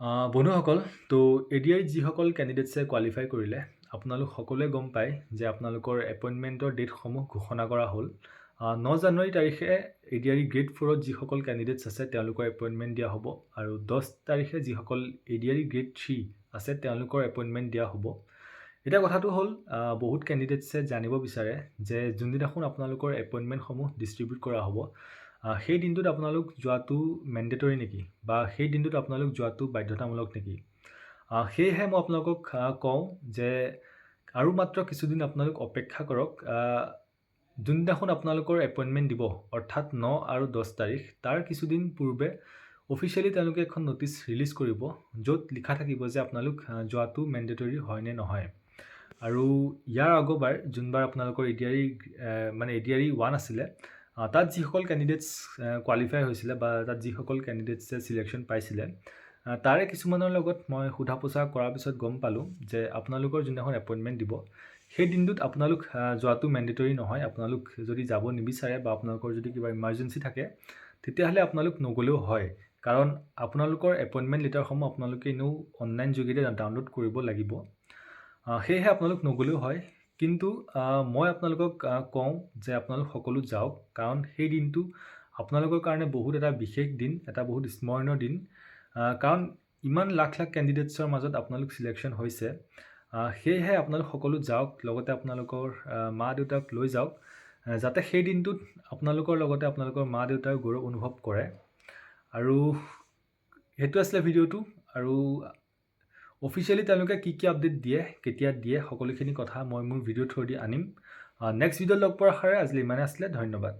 বন্ধুসকল তো A D আইত যিসকল কেণ্ডিডেটছে কোৱালিফাই কৰিলে আপোনালোক সকলোৱে গম পায় যে আপোনালোকৰ এপইণ্টমেণ্টৰ ডেটসমূহ ঘোষণা কৰা হ'ল। ন জানুৱাৰী তাৰিখে এ ডি আই গ্ৰেড ফ'ৰত যিসকল কেণ্ডিডেটছ আছে তেওঁলোকৰ এপইণ্টমেণ্ট দিয়া হ'ব আৰু দহ তাৰিখে যিসকল A D I grade three আছে তেওঁলোকৰ এপইণ্টমেণ্ট দিয়া হ'ব। এতিয়া কথাটো হ'ল বহুত কেণ্ডিডেটছে জানিব বিচাৰে যে যোনদিনাখন আপোনালোকৰ এপইণ্টমেণ্টসমূহ ডিষ্ট্ৰিবিউট কৰা হ'ব সেই দিনটোত আপোনালোক যোৱাটো মেণ্ডেটৰী নেকি? বা সেই দিনটোত আপোনালোক যোৱাটো বাধ্যতামূলক নেকি? সেয়েহে মই আপোনালোকক কওঁ যে আৰু মাত্ৰ কিছুদিন আপোনালোক অপেক্ষা কৰক যোনদিনাখন আপোনালোকৰ এপইণ্টমেণ্ট দিব অৰ্থাৎ ন আৰু দহ তাৰিখ তাৰ কিছুদিন পূৰ্বে অফিচিয়েলি তেওঁলোকে এখন ন'টিচ ৰিলিজ কৰিব য'ত লিখা থাকিব যে আপোনালোক যোৱাটো মেণ্ডেটৰী হয় নে নহয়। আৰু ইয়াৰ আগৰবাৰ যোনবাৰ আপোনালোকৰ এ ডি আৰ মানে A D R E one আছিলে তাত যিসকল কেণ্ডিডেটছ কোৱালিফাই হৈছিলে বা তাত যিসকল কেণ্ডিডেটছে চিলেকশ্যন পাইছিলে তাৰে কিছুমানৰ লগত মই সোধা পোছা কৰাৰ পিছত গম পালোঁ যে আপোনালোকৰ যোনদিনাখন এপইণ্টমেণ্ট দিব সেই দিনটোত আপোনালোক যোৱাটো মেণ্ডেটৰী নহয়। আপোনালোক যদি যাব নিবিচাৰে বা আপোনালোকৰ যদি কিবা ইমাৰ্জেঞ্চি থাকে তেতিয়াহ'লে আপোনালোক নগ'লেও হয়। কাৰণ আপোনালোকৰ এপইণ্টমেণ্ট লেটাৰসমূহ আপোনালোকে এনেও অনলাইন যোগেদি ডাউনলোড কৰিব লাগিব। সেয়েহে আপোনালোক নগ'লেও হয়। কিন্তু মই আপোনালোকক কওঁ যে আপোনালোক সকলো যাওক কাৰণ সেই দিনটো আপোনালোকৰ কাৰণে বহুত এটা বিশেষ দিন এটা বহুত স্মৰণীয় দিন। কাৰণ ইমান লাখ লাখ কেণ্ডিডেটছৰ মাজত আপোনালোক চিলেকশ্যন হৈছে। সেয়েহে আপোনালোক সকলো যাওক লগতে আপোনালোকৰ মা দেউতাক লৈ যাওক যাতে সেই দিনটোত আপোনালোকৰ লগতে আপোনালোকৰ মা দেউতাৰ গৌৰৱ অনুভৱ কৰে। আৰু সেইটো আছিলে ভিডিঅ'টো। আৰু অফিচিয়েলি তেওঁলোকে কি কি আপডেট দিয়ে কেতিয়া দিয়ে সকলোখিনি কথা মই মোৰ ভিডিঅ' থ্ৰু দি আনিম। নেক্সট ভিডিঅ'ত লগ পোৱাৰ আশাৰে আজিলৈ ইমানে আছিলে ধন্যবাদ।